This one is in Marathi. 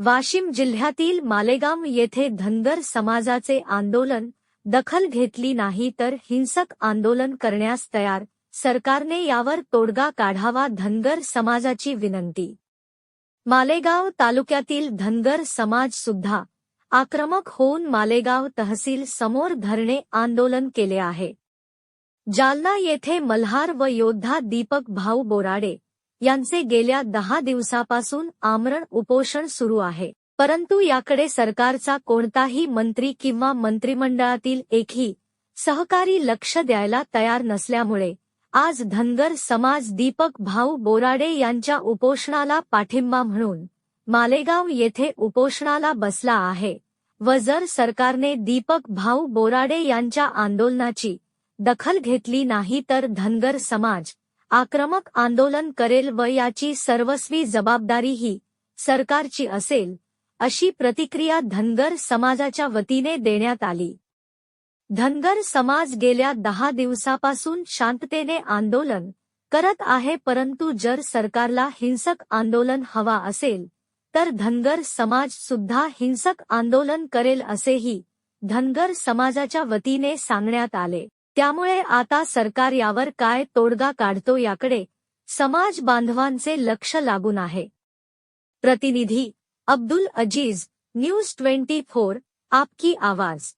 वाशिम जिल्ह्यातील मालेगाव येथे धनगर समाजाचे आंदोलन दखल घेतली नाही तर हिंसक आंदोलन करण्यास तयार. सरकारने यावर तोडगा काढावा धनगर समाजाची विनंती. मालेगाव तालुक्यातील धनगर समाज सुद्धा आक्रमक होऊन मालेगाव तहसील समोर धरणे आंदोलन केले आहे. जालना येथे मल्हार व योद्धा दीपक भाऊ बोराडे यांचे गेल्या दहा दिवसापासून आमरण उपोषण सुरू आहे. परंतु याकडे सरकारचा कोणताही मंत्री किंवा मंत्रिमंडळातील एकही सहकारी लक्ष द्यायला तयार नसल्यामुळे आज धनगर समाज दीपक भाऊ बोराडे यांच्या उपोषणाला पाठिंबा म्हणून मालेगाव येथे उपोषणाला बसला आहे. व जर सरकारने दीपक भाऊ बोराडे यांच्या आंदोलनाची दखल घेतली नाही तर धनगर समाज आक्रमक आंदोलन करेल व याची सर्वस्वी जबाबदारीही सरकारची असेल अशी प्रतिक्रिया धनगर समाजाच्या वतीने देण्यात आली. धनगर समाज गेल्या दहा दिवसापासून शांततेने आंदोलन करत आहे परंतु जर सरकारला हिंसक आंदोलन हवा असेल तर धनगर समाज सुद्धा हिंसक आंदोलन करेल असेही धनगर समाजाच्या वतीने सांगण्यात आले. त्यामुळे आता सरकार यावर काय तोडगा काढतो याकडे समाज बांधवांचे लक्ष लागून आहे. प्रतिनिधी Abdul Aziz news twenty four आपकी आवाज.